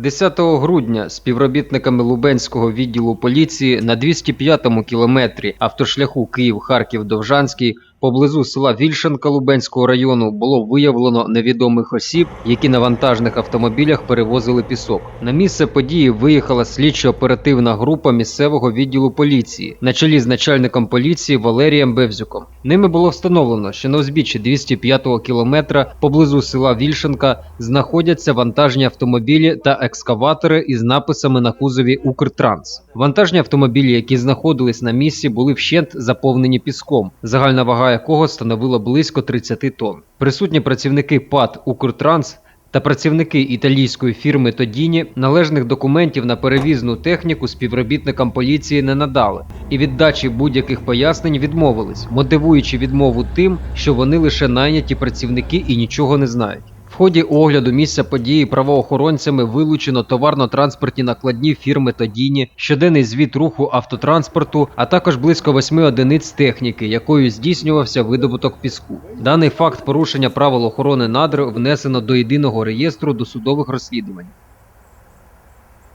10 грудня співробітниками Лубенського відділу поліції на 205-му кілометрі автошляху Київ-Харків-Довжанський поблизу села Вільшанка Лубенського району було виявлено невідомих осіб, які на вантажних автомобілях перевозили пісок. На місце події виїхала слідчо-оперативна група місцевого відділу поліції на чолі з начальником поліції Валерієм Бевзюком. Ними було встановлено, що на узбіччі 205-го кілометра поблизу села Вільшанка знаходяться вантажні автомобілі та екскаватори із написами на кузові Укртранс. Вантажні автомобілі, які знаходились на місці, були вщент заповнені піском, загальна вага якого становила близько 30 тонн. Присутні працівники ПАД Укртранс та працівники італійської фірми Тодіні належних документів на перевізну техніку співробітникам поліції не надали і від дачі будь-яких пояснень відмовились, мотивуючи відмову тим, що вони лише найняті працівники і нічого не знають. Ході огляду місця події правоохоронцями вилучено товарно-транспортні накладні фірми Тодіні, щоденний звіт руху автотранспорту, а також близько восьми одиниць техніки, якою здійснювався видобуток піску. Даний факт порушення правил охорони надр внесено до єдиного реєстру досудових розслідувань.